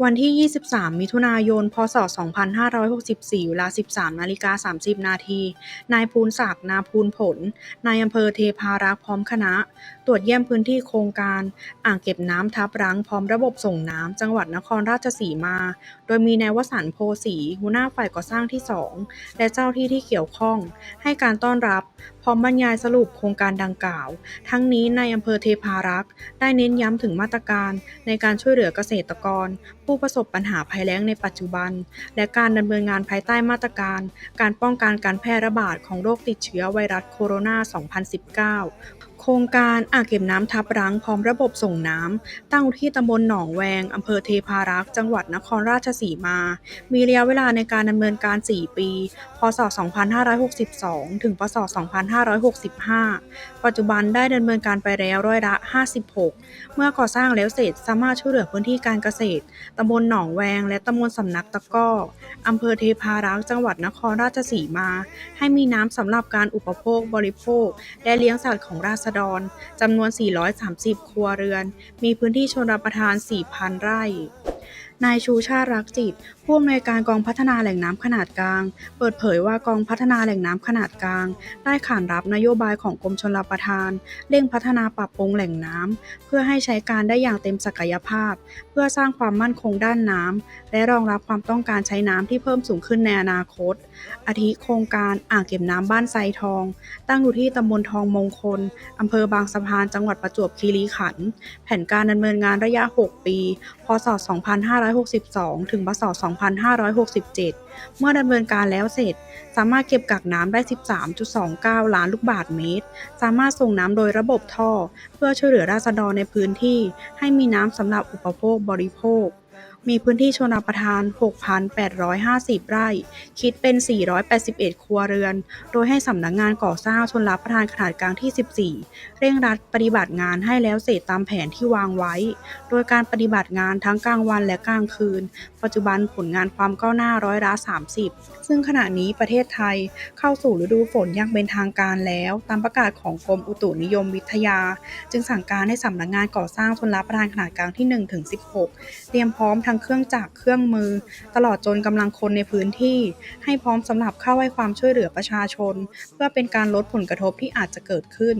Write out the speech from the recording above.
วันที่ 23 มิถุนายน พศ 2564 เวลา 13นาฬิกา30 นาที นายภูนศักดิ์นาภูลผล นายอำเภอเทพารักษ์พร้อมคณะ ตรวจเยี่ยมพื้นที่โครงการ อ่างเก็บน้ำทับรังพร้อมระบบส่งน้ำจังหวัดนครราชสีมา โดยมีนายวสันโพสีหัวหน้าฝ่ายก่อสร้างที่ 2 และเจ้าที่ที่เกี่ยวข้อง ให้การต้อนรับพร้อมบรรยายสรุปโครงการดังกล่าว ทั้งนี้ในอำเภอเทพารักษ์ได้เน้นย้ำถึงมาตรการในการช่วยเหลือเกษตรกรผู้ประสบปัญหาภัยแล้งในปัจจุบัน และการดำเนินงานภายใต้มาตรการ การป้องกันการแพร่ระบาดของโรคติดเชื้อไวรัสโคโรนา 2019 โครงการอ่างเก็บน้ำทับรังพร้อมระบบส่งน้ำตั้งที่ตำบลหนองแวงอำเภอเทพารักษ์จังหวัดนครราชสีมา มีระยะเวลาในการดำเนินการ 4 ปี พศ 2562 ถึง พศ 2565 ปัจจุบันได้ดำเนินการไปแล้วร้อยละ 56 เมื่อก่อสร้างแล้วเสร็จสามารถช่วยเหลือพื้นที่การเกษตรตำบลหนองแวง และตำบลสำนักตะก้ออำเภอเทพารักษ์จังหวัดนครราชสีมา ให้มีน้ำสำหรับการอุปโภคบริโภค และเลี้ยงสัตว์ของราษดรจำนวน 430 ครัวเรือน มีพื้นที่ชนรับประทาน 4,000 ไร่นายชูชาติรักจิต ผู้อำนวยการกองพัฒนาแหล่งน้ำขนาดกลาง เปิดเผยว่ากองพัฒนาแหล่งน้ำขนาดกลาง ได้ขานรับนโยบายของกรมชลประทาน เร่งพัฒนาปรับปรุงแหล่งน้ำเพื่อให้ใช้การได้อย่างเต็มศักยภาพ เพื่อสร้างความมั่นคงด้านน้ำและรองรับความต้องการใช้น้ำที่เพิ่มสูงขึ้นในอนาคต อาทิโครงการอ่างเก็บน้ำบ้านไซทอง ตั้งอยู่ที่ตำบลทองมงคลอำเภอบางสะพานจังหวัดประจวบคีรีขันธ์แผนการดำเนินงานระยะ 6 ปี พศ2562 ถึงพศ 2567 เมื่อดำเนินการแล้วเสร็จ สามารถเก็บกักน้ำได้ 13.29 ล้านลูกบาศก์เมตร สามารถส่งน้ำโดยระบบท่อ เพื่อช่วยเหลือราษฎรในพื้นที่ ให้มีน้ำสำหรับอุปโภคบริโภค มีพื้นที่ชนประทาน 6,850 ไร่ คิดเป็น 481 ครัวเรือน โดยให้สำนักงานก่อสร้างชนรับประทานขนาดกลางที่ 14 เร่งรัดปฏิบัติงานให้แล้วเสร็จตามแผนที่วางไว้ โดยการปฏิบัติงานทั้งกลางวันและกลางคืน ปัจจุบันผลงานความก้าวหน้าร้อยละ 30 ซึ่งขณะนี้ประเทศไทยเข้าสู่ฤดูฝนอย่างเป็นทางการแล้ว ตามประกาศของกรมอุตุนิยมวิทยา จึงสั่งการให้สำนักงานก่อสร้างชนรับประทานขนาดกลางที่1-16 เตรียมพร้อมทั้งเครื่องจักรเครื่องมือ ตลอดจนกำลังคนในพื้นที่ ให้พร้อมสำหรับเข้าให้ความช่วยเหลือประชาชน เพื่อเป็นการลดผลกระทบที่อาจจะเกิดขึ้น